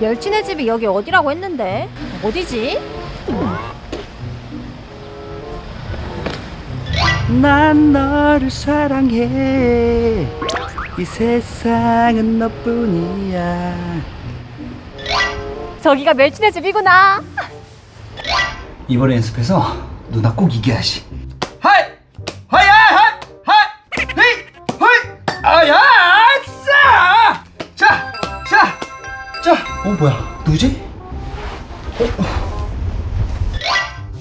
멸치네 집이 여기 어디라고 했는데? 어디지? 난 너를 사랑해. 이 세상은 너뿐이야. 저기가 멸치네 집이구나. 이번에 연습해서 누나 꼭 이겨야지. 하이! 하이 하이 하이! 헤이! 헤이! 아야 어 뭐야 누구지? 어, 어.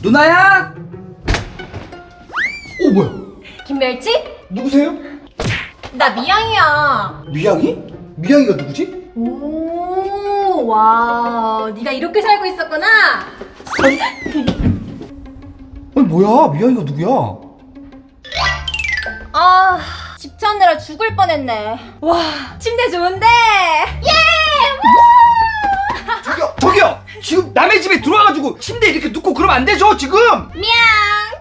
누나야 어 뭐야 김멸치? 누구세요? 나 미양이야. 미양이? 미양이가 누구지? 오, 와, 네가 이렇게 살고 있었구나. 아니 뭐야 미양이가 누구야? 아, 집 찾느라 죽을 뻔했네. 와, 침대 좋은데. 남의 집에 들어와가지고 침대 이렇게 눕고 그러면 안 되죠 지금 미양.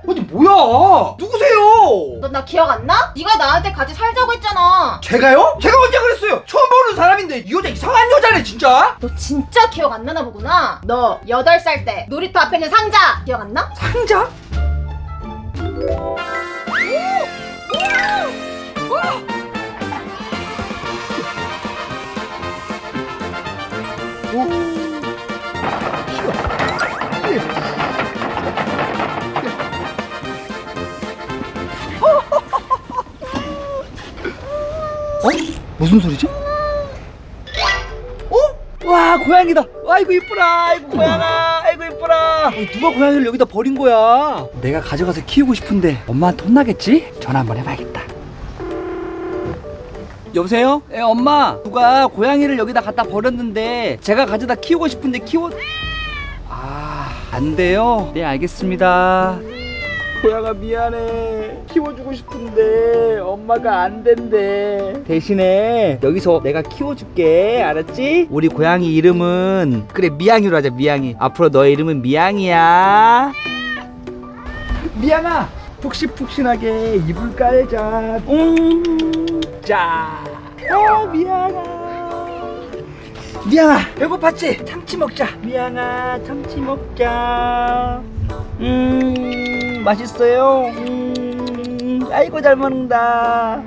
아니 뭐야 누구세요? 너 나 기억 안 나? 네가 나한테 같이 살자고 했잖아. 제가요? 제가 언제 그랬어요? 처음 보는 사람인데 이 여자 이상한 여자네 진짜 너 진짜 기억 안 나나 보구나. 너 8살 때 놀이터 앞에 있는 상자 기억 안 나? 상자? 어? 무슨 소리지? 어? 와 고양이다. 아이고 이쁘라. 아이고 고양아. 아이고 이쁘라. 아니, 누가 고양이를 여기다 버린 거야? 내가 가져가서 키우고 싶은데 엄마한테 혼나겠지? 전화 한번 해봐야겠다. 여보세요? 예, 엄마. 누가 고양이를 여기다 갖다 버렸는데 제가 가져다 키우고 싶은데 키워 아, 안 돼요. 네, 알겠습니다. 고양아 미안해. 키워주고 싶은데 엄마가 안 된대. 대신에 여기서 내가 키워줄게. 알았지? 우리 고양이 이름은 그래 미양이로 하자 미양이. 앞으로 너의 이름은 미양이야. 미양아 푹신푹신하게 이불 깔자. 음자. 어, 미양아. 미양아 배고팠지? 참치 먹자. 미양아 참치 먹자. 음 맛있어요. 음 아이고 잘 먹는다.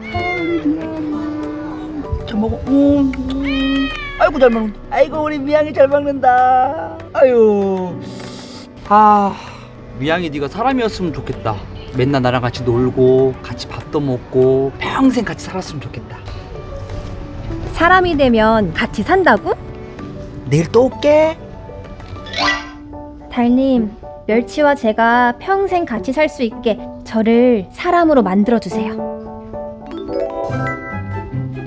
잘 먹어. 음, 음. 아이고 잘 먹는다. 아이고 우리 미양이 잘 먹는다. 아유. 아 미양이 네가 사람이었으면 좋겠다. 맨날 나랑 같이 놀고 같이 밥도 먹고 평생 같이 살았으면 좋겠다. 사람이 되면 같이 산다고? 내일 또 올게. 달님, 멸치와 제가 평생 같이 살 수 있게 저를 사람으로 만들어 주세요.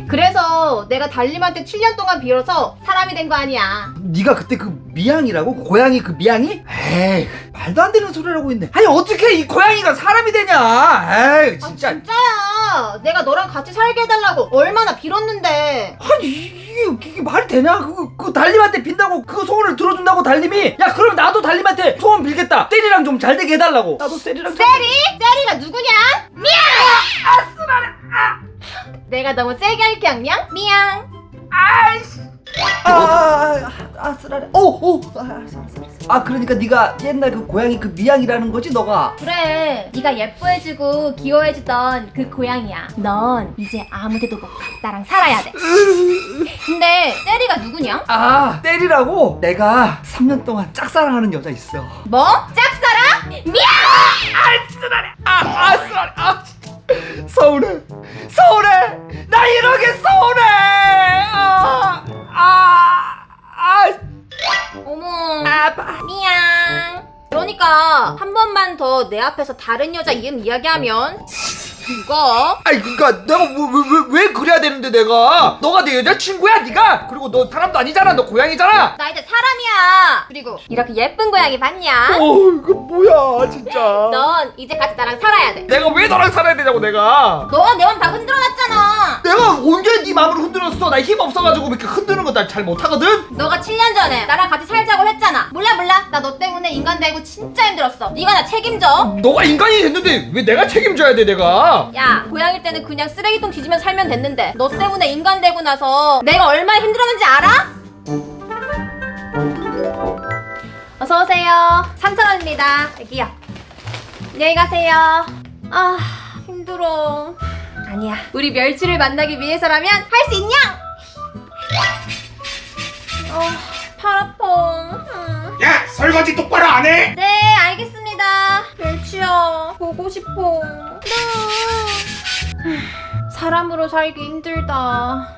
그래서 내가 달님한테 7년 동안 빌어서 사람이 된 거 아니야. 네가 그때 그 미양이라고? 그 고양이 그 미양이? 에이 말도 안 되는 소리를 하고 있네 아니 어떻게 이 고양이가 사람이 되냐 에이 아, 진짜 진짜야. 내가 너랑 같이 살게 해달라고 얼마나 빌었는데. 아니 이게, 이게 말이 되냐 그거 그 달님한테 빈다고 그 소원을 들어준다고 달님이 야 그럼 나도 달님한테 소원 빌겠다 세리랑 좀 잘 되게 해달라고 나도 세리랑 좀- 세리? 세리가 누구냐? 미양! 아, 쓰라래! 아! 내가 너무 세게 할게 양냥? 미양! 아이씨 아, 아, 아, 아, 쓰라래. 오, 오, 아, 알았어, 알았어, 알았어. 아, 그러니까 네가 옛날 그 고양이 그 미양이라는 거지, 너가? 그래 네가 예뻐해주고 귀여워해주던 그 고양이야 넌 이제 아무데도 못 가 나랑 살아야 돼 근데 세리가 누구냐? 아, 때리라고? 내가 3년 동안 짝사랑하는 여자 있어. 뭐? 짝사랑? 미양! 아, 아, 쓰라래. 아, 진짜. 서운해. 서운해. 나 이러게 서운해. 아, 아, 아, 어머 아파. 미양 그러니까 한 번만 더 내 앞에서 다른 여자 이름 이야기하면 죽어 아니 그니까 내가 뭐, 왜, 왜, 왜 그래야 되는데 내가 너가 내 여자친구야 네가 그리고 너 사람도 아니잖아 너 고양이잖아 나 이제 사람이야 그리고 이렇게 예쁜 고양이 봤냐? 어 이거 뭐야 진짜. 넌 이제 같이 나랑 살아야 돼. 내가 왜 너랑 살아야 되냐고 내가. 너가 내맘다 흔들어놨잖아. 내가 언제 네 마음을 흔들었어? 나 힘 없어가지고 이렇게 흔드는 거 나 잘 못하거든? 너가 7년 전에 나랑 같이 살자고 했잖아. 몰라 몰라. 몰라 나 너 때문에 인간 되고 진짜 힘들었어. 네가 나 책임져. 너가 인간이 됐는데 왜 내가 책임져야 돼 내가? 야 고양일 때는 그냥 쓰레기통 뒤지면 살면 됐는데 너 때문에 인간 되고 나서 내가 얼마나 힘들었는지 알아? 어서 오세요 3,000원입니다 여기요 안녕히 가세요 아 힘들어 아니야 우리 멸치를 만나기 위해서라면 할 수 있냐? 어 팔 아파 음. 야 설거지 똑바로 안 해? 네, 알겠습니다. 멸치야, 보고 싶어. 네. 사람으로 살기 힘들다.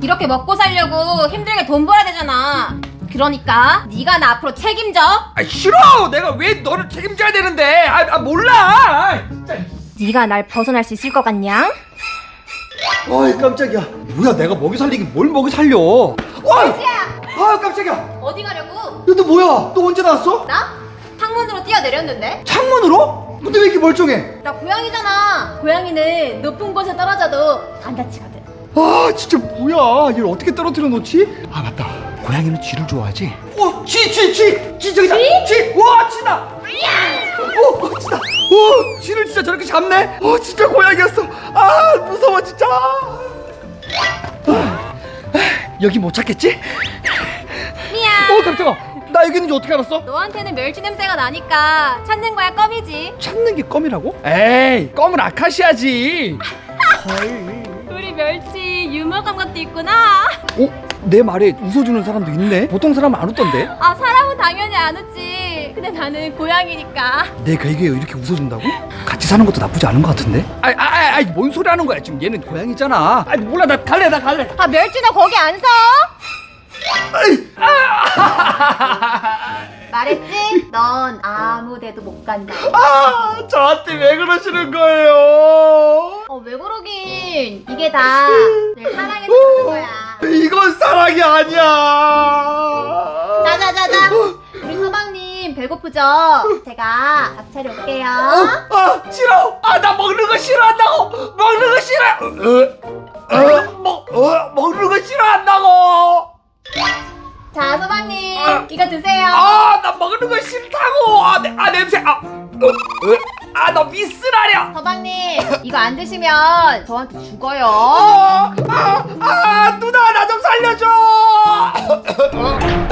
이렇게 먹고 살려고 힘들게 돈 벌어야 되잖아. 그러니까 네가 나 앞으로 책임져. 아 싫어 내가 왜 너를 책임져야 되는데 아, 아 몰라 아, 진짜 네가 날 벗어날 수 있을 것 같냐? 어이 깜짝이야 뭐야 내가 먹이 살리긴 뭘 먹이 살려 어이 아 깜짝이야 어디 가려고? 너 뭐야 또 언제 나왔어? 나? 창문으로 뛰어내렸는데? 창문으로? 근데 왜 이렇게 멀쩡해 나 고양이잖아. 고양이는 높은 곳에 떨어져도 안 다치거든. 아 진짜 뭐야 얘를 어떻게 떨어뜨려 놓지? 아 맞다 고양이는 쥐를 좋아하지? 어! 쥐! 쥐! 쥐! 쥐 저기다! 쥐! 와 쥐다! 어! 어 쥐다! 어! 쥐를 진짜 저렇게 잡네? 어 진짜 고양이였어 아 무서워 진짜 아, 여기 못 찾겠지? 미안. 어 깜짝아 나 여기 있는지 어떻게 알았어? 너한테는 멸치 냄새가 나니까 찾는 거야 껌이지. 찾는 게 껌이라고? 에이 껌은 아카시아지 헐 우리 멸치 유머 감각도 있구나. 어? 내 말에 웃어주는 사람도 있네 보통 사람은 안 웃던데 아 사람은 당연히 안 웃지. 근데 나는 고양이니까. 내 베개에 이렇게 웃어준다고? 같이 사는 것도 나쁘지 않은 것 같은데? 아이 아이 아이 뭔 소리 하는 거야 지금 얘는 고양이잖아 아이 몰라 나 갈래 나 갈래 아 멸치 너 거기 안 서? 말했지? 넌 아무데도 못 간다. 아 저한테 왜 그러시는 거예요 어 왜 그러긴? 이게 다내 사랑해서 그런 거야. 이건 사랑이 아니야 자자자자. 우리 서방님 배고프죠? 제가 밥 차려 올게요. 아 싫어 아 나 먹는 거 싫어한다고 먹는 거 싫어 어, 어, 먹, 어, 먹는 거 싫어한다고 자 서방님 아. 이거 드세요. 아 나 먹는 거 싫다고 아, 내, 아 냄새 아아 너 미스라려! 서방님 이거 안 드시면 저한테 죽어요. 아, 아, 아, 누나 나 좀 살려줘. 어?